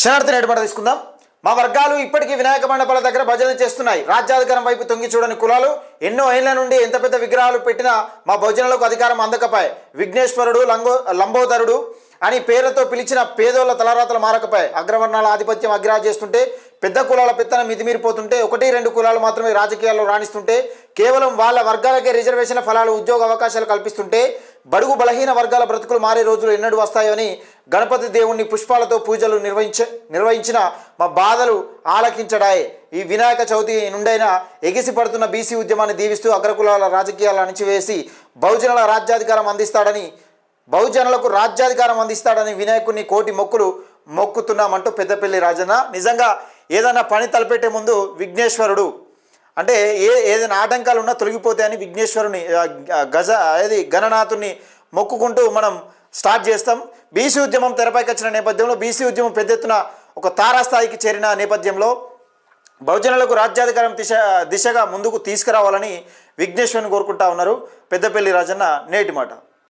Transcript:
శనార్థి నేటిమాట తీసుకుందాం మా వర్గాలు ఇప్పటికీ వినాయక మండపాల దగ్గర భజనలు చేస్తున్నాయి. రాజ్యాధికారం వైపు తొంగి చూడని కులాలు ఎన్నో ఏళ్ళ నుండి ఎంత పెద్ద విగ్రహాలు పెట్టినా మా భోజనాలకు అధికారం అందకపాయి. విఘ్నేశ్వరుడు లంగో లంబోదరుడు అని పేర్లతో పిలిచిన పేదోళ్ళ తలరాతలు మారకపాయి. అగ్రవర్ణాల ఆధిపత్యం అగ్రహ చేస్తుంటే పెద్ద కులాల పెత్తనం మితిమీరిపోతుంటే ఒకటి రెండు కులాలు మాత్రమే రాజకీయాల్లో రాణిస్తుంటే కేవలం వాళ్ళ వర్గాలకే రిజర్వేషన్ ఫలాలు ఉద్యోగ అవకాశాలు కల్పిస్తుంటే బడుగు బలహీన వర్గాల బ్రతుకులు మారే రోజులు ఎన్నడూ వస్తాయని గణపతి దేవుణ్ణి పుష్పాలతో పూజలు నిర్వహించ నిర్వహించిన మా బాధలు ఆలకించడాయే. ఈ వినాయక చవితి నుండైనా ఎగిసిపడుతున్న బీసీ ఉద్యమాన్ని దీవిస్తూ అగ్రకులాల రాజకీయాలు అణిచివేసి బహుజనుల రాజ్యాధికారం అందిస్తాడని బహుజనులకు రాజ్యాధికారం అందిస్తాడని వినాయకుడిని కోటి మొక్కులు మొక్కుతున్నామంటూ పెద్దపల్లి రాజన్న. నిజంగా ఏదైనా పని తలపెట్టే ముందు విఘ్నేశ్వరుడు. అంటే ఏ ఏదైనా ఆటంకాలు ఉన్నా తొలగిపోతాయని విఘ్నేశ్వరుని గజ అది గణనాథుని మొక్కుకుంటూ మనం స్టార్ట్ చేస్తాం. బీసీ ఉద్యమం తెరపైకి వచ్చిన నేపథ్యంలో బీసీ ఉద్యమం పెద్ద ఎత్తున ఒక తారాస్థాయికి చేరిన నేపథ్యంలో బహుజనులకు రాజ్యాధికారం దిశ దిశగా ముందుకు తీసుకురావాలని విఘ్నేశ్వరిని కోరుకుంటా ఉన్నారు. పెద్దపల్లి రాజన్న నేటి మాట.